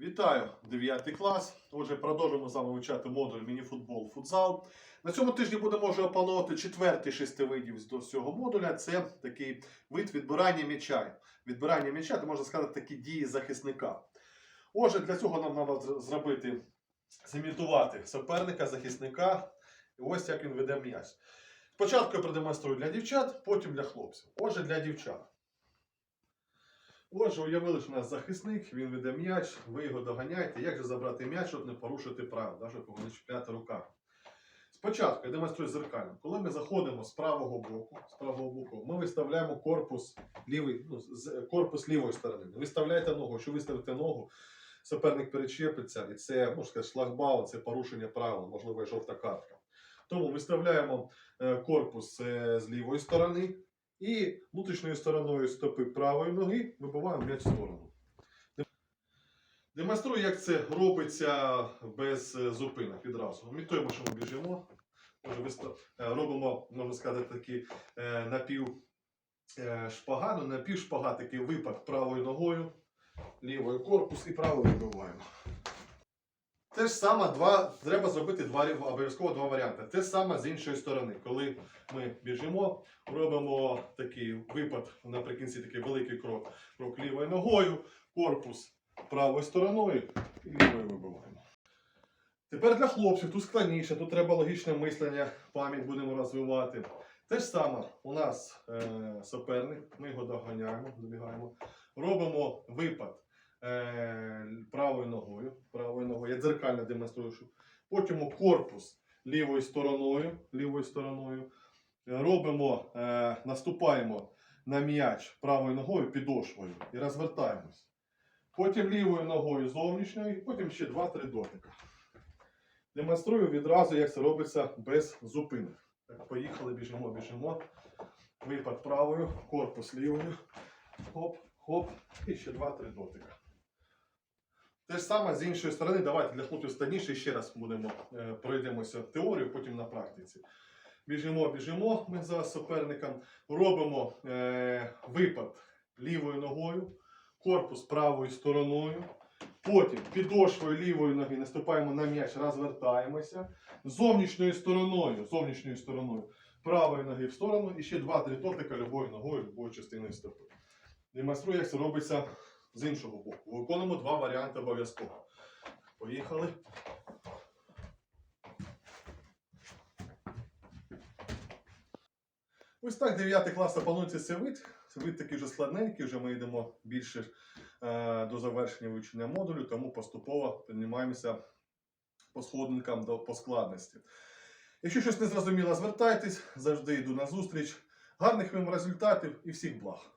Вітаю 9 клас. Отже, продовжуємо з вами вивчати модуль мініфутбол футзал. На цьому тижні будемо вже опановувати четвертий шести видів до цього модуля. Це такий вид відбирання м'яча. Відбирання м'яча, це можна сказати, такі дії захисника. Отже, для цього нам треба зробити, зімітувати суперника, захисника. І ось як він веде м'яч. Спочатку я продемонструю для дівчат, потім для хлопців. Отже, для дівчат. Отже, уявили, що у нас захисник, він веде м'яч, ви його доганяєте. Як же забрати м'яч, щоб не порушити правил, щоб його не чіпляти руками? Спочатку я демонструю зеркально. Коли ми заходимо з правого боку, з правого боку, ми виставляємо корпус лівий, ну, корпус лівої сторони. Виставляєте ногу. Якщо виставите ногу, суперник перечепиться, і це можна сказати, шлагбаум, це порушення правил, можливо, і жовта картка. Тому виставляємо е, корпус е, з лівої сторони, і внутрішньою стороною стопи правої ноги вибиваємо м'яч в сторону. Демонструю, як це робиться без е, зупинок відразу. Імітуємо, що ми біжимо. Е, робимо, можна сказати, такий е, напів е, шпагат, ну, напів шпагат, такий випад правою ногою, лівою корпус і правою вибиваємо. Те ж саме два, треба зробити два, обов'язково два варіанти. Те ж саме з іншої сторони. Коли ми біжимо, робимо такий випад наприкінці такий великий крок. Крок лівою ногою, корпус правою стороною і лівою вибиваємо. Тепер для хлопців тут складніше, тут треба логічне мислення, пам'ять будемо розвивати. Те ж саме у нас е, суперник, ми його доганяємо, добігаємо, робимо випад правою ногою, правою ногою, я дзеркально демонструю. Потім корпус лівою стороною, лівою стороною. Робимо, е, наступаємо на м'яч правою ногою підошвою і розвертаємось. Потім лівою ногою зовнішньою, потім ще 2-3 дотика. Демонструю відразу, як це робиться без зупинок. Так, поїхали, біжимо, біжимо. Випад правою, корпус лівою. Хоп, хоп, і ще 2-3 дотика. Те ж саме з іншої сторони, давайте для хлопців складніше ще раз будемо е, пройдемося теорію, потім на практиці. Біжимо, біжимо ми за суперником, робимо е, випад лівою ногою, корпус правою стороною. Потім підошвою лівої ноги наступаємо на м'яч, розвертаємося. Зовнішньою стороною, зовнішньою стороною правої ноги в сторону і ще 2-3 тотика любою ногою, любою частиною стопи. Демонструю, як це робиться з іншого боку. Виконуємо два варіанти обов'язково. Поїхали. Ось так 9 клас опанується цей вид. Вид такий вже складненький, вже ми йдемо більше е, до завершення вивчення модулю, тому поступово піднімаємося по сходинкам до по складності. Якщо щось не зрозуміло, звертайтесь, завжди йду на зустріч. Гарних вам результатів і всіх благ!